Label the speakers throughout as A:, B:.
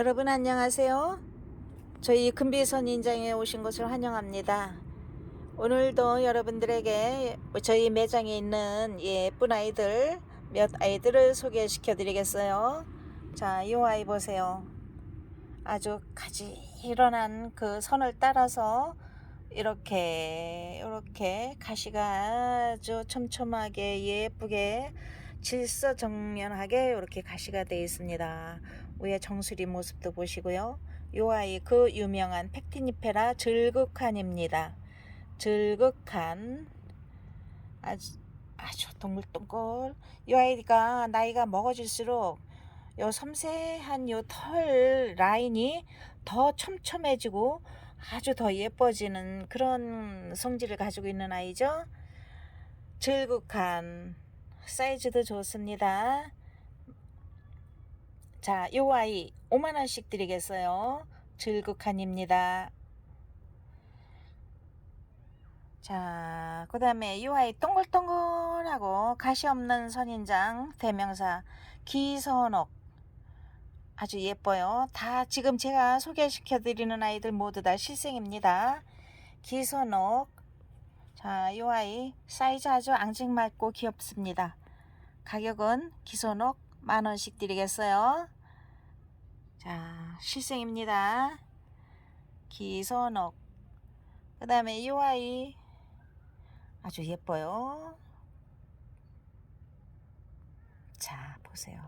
A: 여러분 안녕하세요. 저희 금비선 인장에 오신 것을 환영합니다. 오늘도 여러분들에게 저희 매장에 있는 예쁜 아이들 몇 아이들을 소개시켜 드리겠어요. 자, 이 아이 보세요. 아주 가지런한 그 선을 따라서 이렇게 이렇게 가시가 아주 촘촘하게 예쁘게 질서정연하게 이렇게 가시가 되어 있습니다. 위에 정수리 모습도 보시고요. 요 아이 그 유명한 팩티니페라 즐극한입니다. 즐극한 아주 아주 동글동글 이 아이가 나이가 먹어질수록 요 섬세한 요 털 라인이 더 촘촘해지고 아주 더 예뻐지는 그런 성질을 가지고 있는 아이죠. 즐극한 사이즈도 좋습니다. 자, 요 아이 5만 원씩 드리겠어요. 즐극한입니다. 자, 그 다음에 이 아이 동글동글하고 가시 없는 선인장 대명사 기선옥 아주 예뻐요. 다 지금 제가 소개시켜 드리는 아이들 모두 다 실생입니다. 기선옥 자, 이 아이 사이즈 아주 앙증맞고 귀엽습니다. 가격은 기선옥 만 원씩 드리겠어요. 자, 실생입니다. 기선옥. 그 다음에 이 아이 아주 예뻐요. 자, 보세요.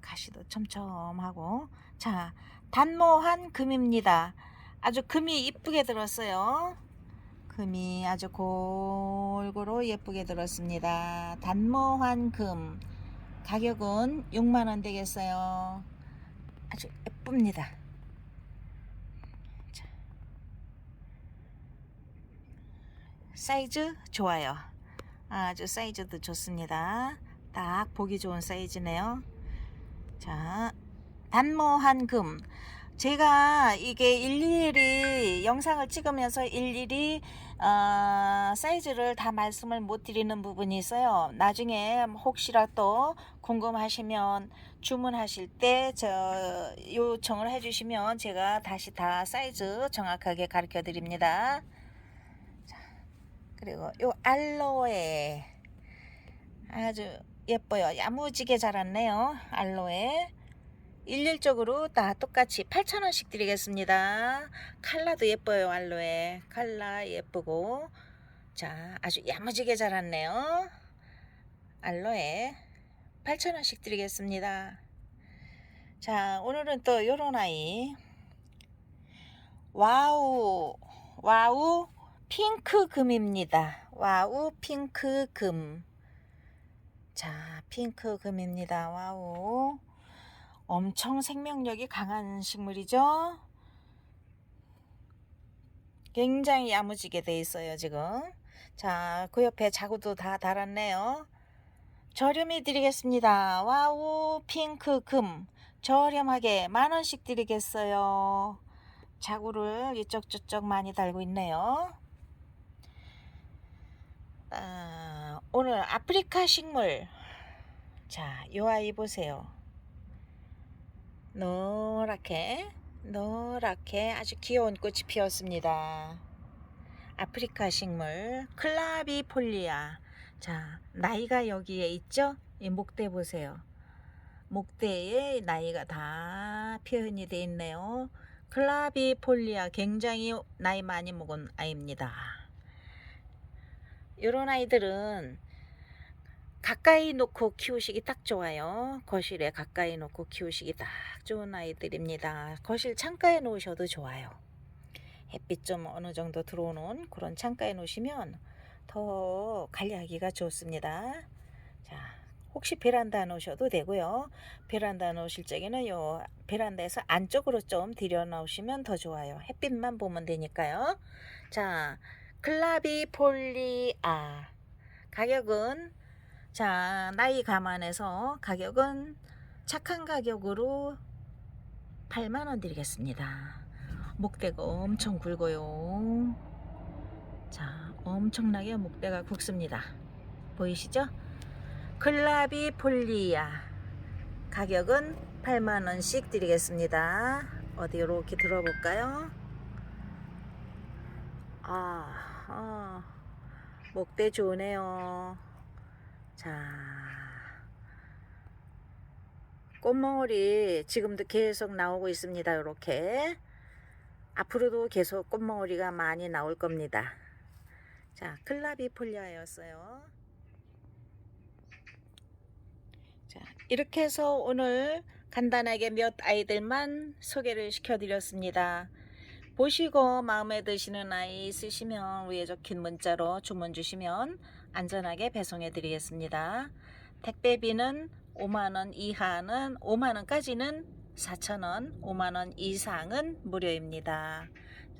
A: 가시도 촘촘하고. 자, 단모한 금입니다. 아주 금이 이쁘게 들었어요. 금이 아주 골고루 예쁘게 들었습니다. 단모한 금. 가격은 6만원 되겠어요. 아주 예쁩니다. 자. 사이즈 좋아요. 아주 사이즈도 좋습니다. 딱 보기 좋은 사이즈네요. 자, 단모한 금. 제가 이게 일일이 영상을 찍으면서 일일이 어, 사이즈를 다 말씀을 못 드리는 부분이 있어요. 나중에 혹시라도 궁금하시면 주문하실 때 저 요청을 해주시면 제가 다시 다 사이즈 정확하게 가르쳐 드립니다. 자, 그리고 요 알로에 아주 예뻐요. 야무지게 자랐네요. 알로에. 일률적으로 다 똑같이 8,000원씩 드리겠습니다. 칼라도 예뻐요, 알로에. 칼라 예쁘고. 자, 아주 야무지게 자랐네요. 알로에 8,000원씩 드리겠습니다. 자, 오늘은 또 요런 아이. 와우, 와우 핑크 금입니다. 와우 핑크 금. 자, 핑크 금입니다. 와우. 엄청 생명력이 강한 식물이죠. 굉장히 야무지게 돼 있어요, 지금. 자, 그 옆에 자구도 다 달았네요. 저렴히 드리겠습니다. 와우, 핑크 금. 저렴하게 만 원씩 드리겠어요. 자구를 이쪽 저쪽 많이 달고 있네요. 아, 오늘 아프리카 식물. 자, 요 아이 보세요. 노랗게 노랗게 아주 귀여운 꽃이 피었습니다. 아프리카 식물 클라비폴리아. 자, 나이가 여기에 있죠? 이 목대 보세요. 목대에 나이가 다 표현이 되어 있네요. 클라비폴리아 굉장히 나이 많이 먹은 아이입니다. 이런 아이들은 가까이 놓고 키우시기 딱 좋아요. 거실에 가까이 놓고 키우시기 딱 좋은 아이들입니다. 거실 창가에 놓으셔도 좋아요. 햇빛 좀 어느 정도 들어오는 그런 창가에 놓으시면 더 관리하기가 좋습니다. 자, 혹시 베란다 놓으셔도 되고요. 베란다 놓으실 적에는 요 베란다에서 안쪽으로 좀 들여 놓으시면 더 좋아요. 햇빛만 보면 되니까요. 자, 클라비 폴리아 가격은 자, 나이 감안해서 가격은 착한 가격으로 8만원 드리겠습니다. 목대가 엄청 굵어요. 자, 엄청나게 목대가 굵습니다. 보이시죠? 클라비 폴리아. 가격은 8만원씩 드리겠습니다. 어디 이렇게 들어볼까요? 아, 아 목대 좋네요. 자, 꽃몽울이 지금도 계속 나오고 있습니다. 이렇게 앞으로도 계속 꽃몽울이가 많이 나올 겁니다. 자, 클라비 폴리아였어요. 자, 이렇게 해서 오늘 간단하게 몇 아이들만 소개를 시켜드렸습니다. 보시고 마음에 드시는 아이 있으시면 위에 적힌 문자로 주문 주시면 안전하게 배송해 드리겠습니다. 택배비는 5만원 이하는 5만원까지는 4천원, 5만원 이상은 무료입니다.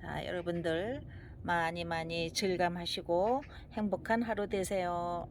A: 자, 여러분들 많이 많이 즐감하시고 행복한 하루 되세요.